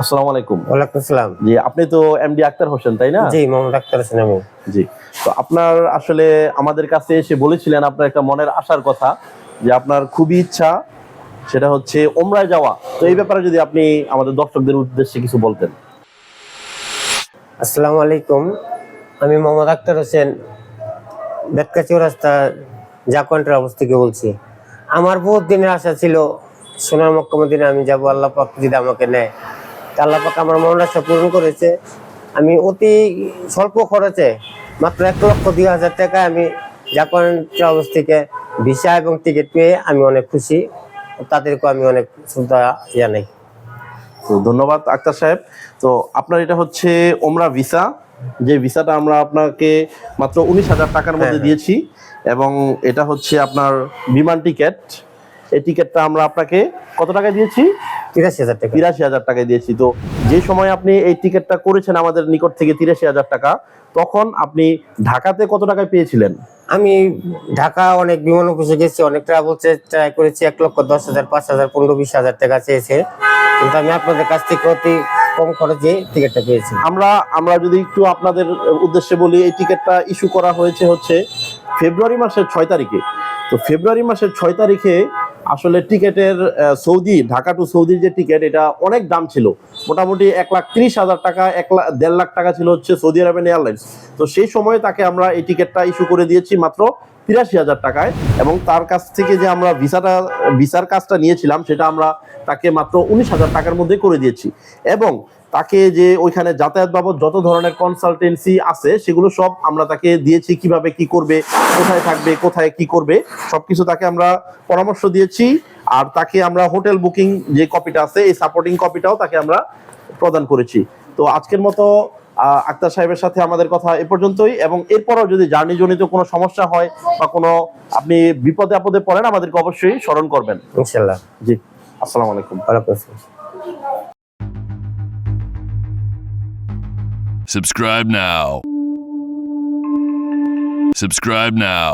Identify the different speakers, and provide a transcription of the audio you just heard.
Speaker 1: আসসালামু আলাইকুম।
Speaker 2: ওয়ালাইকুম আসসালাম।
Speaker 1: জি আপনি তো এমডি আক্তার হোসেন তাই না?
Speaker 2: জি মোহাম্মদ আক্তার হোসেন আমি।
Speaker 1: জি তো আপনার আসলে আমাদের কাছে এসে বলেছিলেন আপনার একটা মনের আশার কথা যে আপনার খুবই ইচ্ছা সেটা হচ্ছে ওমরায় যাওয়া। তো এই ব্যাপারে যদি আপনি আমাদের দর্শকদের উদ্দেশ্যে কিছু বলতেন।
Speaker 2: আসসালামু আলাইকুম। আমি মোহাম্মদ আক্তার হোসেন বেতকা চৌরাস্তা জাকোয়ান্টার অবস্থা থেকে বলছি? আমার বহুত দিনের আশা ছিল সোনার মক্কা মদিনে আমি যাব আল্লাহ পাক যদি আমাকে নেয়। তা আল্লাহ পাক আমার মনের পূরণ করেছে। আমি অতি স্বল্প খরচে মাত্র এক লক্ষ দুই হাজার টাকায় আমি জাকোয়ান্টার অবস্থা থেকে ভিসা এবং টিকিট পেয়ে আমি অনেক খুশি। তাদেরকে আমি অনেক শ্রদ্ধা জানাই।
Speaker 1: তো ধন্যবাদ আক্তার সাহেব। তো আপনার এটা হচ্ছে ওমরা ভিসা। যে ভিসাটা আমরা আপনাকে মাত্র উনিশ হাজার টাকার মধ্যে
Speaker 2: হ্যাঁ,
Speaker 1: দিয়েছি এবং এটা হচ্ছে আপনার বিমান টিকিট। এই টিকিটটা আমরা আপনাকে কত টাকায় দিয়েছি?
Speaker 2: তিরাশি হাজার টাকা।
Speaker 1: তিরাশি হাজার টাকায় দিয়েছি। তো যে সময় আপনি এই টিকিটটা করেছেন আমাদের নিকট থেকে তিরাশি হাজার টাকা তখন আপনি ঢাকাতে কত টাকায় পেয়েছিলেন?
Speaker 2: আমি ঢাকা অনেক বিমান অফিসে গেছি অনেক ট্রাভেল ট্রাই করেছি এক লক্ষ দশ হাজার পাঁচ হাজার পনেরো বিশ হাজার টাকা চেয়েছে। কিন্তু আমি আপনাদের কাছ থেকে অতি কম খরচে টিকিটটা পেয়েছি।
Speaker 1: আমরা আমরা যদি একটু আপনাদের উদ্দেশ্যে বলি এই টিকিটটা ইস্যু করা হয়েছে হচ্ছে ফেব্রুয়ারি মাসের ছয় তারিখে। তো ফেব্রুয়ারি মাসের ছয় তারিখে আসলে টিকেটের সৌদি, ঢাকা টু সৌদির যে টিকিট, এটা অনেক দাম ছিল। মোটামুটি এক লাখ ত্রিশ হাজার টাকা, এক লাখ দেড় লাখ টাকা ছিল হচ্ছে সৌদি আরবেন এয়ারলাইন্স। তো সেই সময় তাকে আমরা এই টিকিটটা ইস্যু করে দিয়েছি মাত্র তিরাশি হাজার টাকায় এবং তার কাছ থেকে যে আমরা ভিসাটা, ভিসার কাজটা নিয়েছিলাম, সেটা আমরা তাকে মাত্র উনিশ হাজার টাকার মধ্যে করে দিয়েছি। এবং তাকে যে ওইখানে যাতায়াত বাবদ যত ধরনের কনসালটেন্সি আছে, সেগুলো সব আমরা তাকে দিয়েছি, কীভাবে কি করবে, কোথায় থাকবে, কোথায় কি করবে সব কিছু তাকে আমরা পরামর্শ দিয়েছি। আর তাকে আমরা হোটেল বুকিং যে কপিটা আছে, এই সাপোর্টিং কপিটাও তাকে আমরা প্রদান করেছি। তো আজকের মতো আক্তার সাহেবের সাথে আমাদের কথা এ পর্যন্তই এবং এরপরও যদি জার্নি জনিত কোনো সমস্যা হয় বা কোনো আপনি বিপদে আপদে পড়েন আমাদেরকে অবশ্যই স্মরণ করবেন
Speaker 2: ইনশাল্লাহ
Speaker 1: জি আসসালামু আলাইকুম
Speaker 3: Subscribe now. Subscribe now.